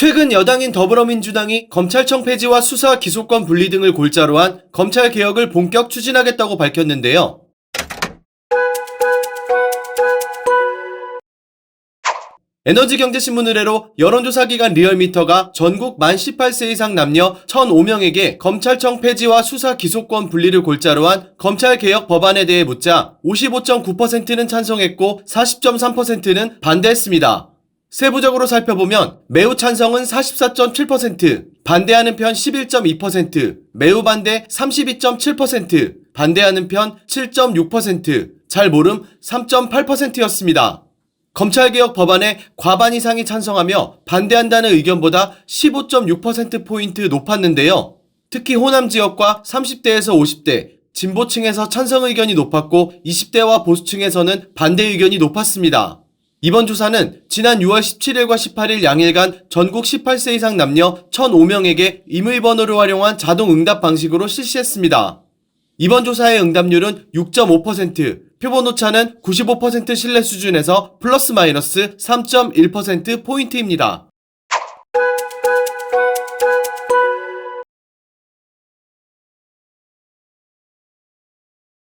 최근 여당인 더불어민주당이 검찰청 폐지와 수사 기소권 분리 등을 골자로 한 검찰 개혁을 본격 추진하겠다고 밝혔는데요. 에너지경제신문 의뢰로 여론조사 기관 리얼미터가 전국 만 18세 이상 남녀 1,005명에게 검찰청 폐지와 수사 기소권 분리를 골자로 한 검찰개혁 법안에 대해 묻자 55.9%는 찬성했고 40.3%는 반대했습니다. 세부적으로 살펴보면 매우 찬성은 44.7%, 반대하는 편 11.2%, 매우 반대 32.7%, 반대하는 편 7.6%, 잘 모름 3.8%였습니다. 검찰개혁 법안에 과반 이상이 찬성하며 반대한다는 의견보다 15.6%포인트 높았는데요. 특히 호남 지역과 30대에서 50대, 진보층에서 찬성 의견이 높았고 20대와 보수층에서는 반대 의견이 높았습니다. 이번 조사는 지난 6월 17일과 18일 양일간 전국 18세 이상 남녀 1,005명에게 임의번호를 활용한 자동 응답 방식으로 실시했습니다. 이번 조사의 응답률은 6.5%, 표본 오차는 95% 신뢰 수준에서 플러스 마이너스 3.1% 포인트입니다.